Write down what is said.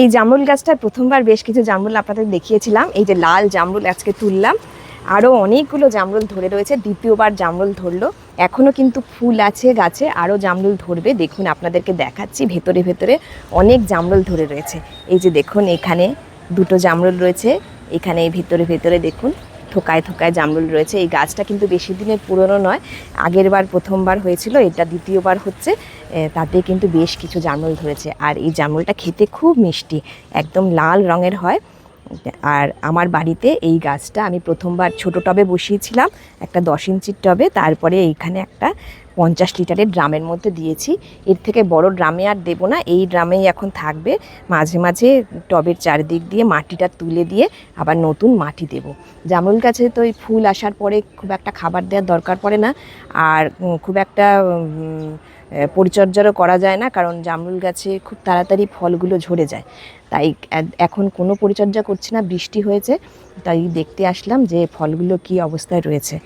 এই জামরুল গাছটা প্রথমবার বেশ কিছু জামরুল আপনাদের দেখিয়েছিলাম। এই যে লাল জামরুল আজকে তুললাম। আরও অনেকগুলো জামরুল ধরে রয়েছে। দ্বিতীয়বার জামরুল ধরলো। এখনও কিন্তু ফুল আছে গাছে। আরও জামরুল ধরবে। দেখুন, আপনাদেরকে দেখাচ্ছি। ভেতরে ভেতরে অনেক জামরুল ধরে রয়েছে। এই যে দেখুন, এখানে দুটো জামরুল রয়েছে। এখানে ভেতরে ভেতরে দেখুন। থোকায় থোকায় জামরুল রয়েছে। এই গাছটা কিন্তু বেশি দিনের পুরনো নয় আগেরবার প্রথমবার হয়েছিল, এটা দ্বিতীয়বার হচ্ছে তাতে কিন্তু বেশ কিছু জামরুল ধরেছে। আর এই জামরুলটা খেতে খুব মিষ্টি, একদম লাল রঙের হয়। আর আমার বাড়িতে এই গাছটা আমি প্রথমবার ছোট টবে বসিয়েছিলাম, একটা দশ ইঞ্চির টবে। তারপরে এইখানে একটা পঞ্চাশ লিটারের ড্রামের মধ্যে দিয়েছি। এর থেকে বড় ড্রামে আর দেবো না, এই ড্রামেই এখন থাকবে। মাঝে মাঝে টবের চারিদিক দিয়ে মাটিটা তুলে দিয়ে আবার নতুন মাটি দেব। জামরুল গাছে তো এই ফুল আসার পরে খুব একটা খাবার দেওয়ার দরকার পড়ে না। আর খুব একটা পরিচর্যারও করা যায় না, কারণ জামরুল গাছে খুব তাড়াতাড়ি ফলগুলো ঝরে যায়। তাই এখন কোনো পরিচর্যা করছি না, বৃষ্টি হয়েছে, তাই দেখতে আসলাম যে ফলগুলো কি অবস্থায় রয়েছে।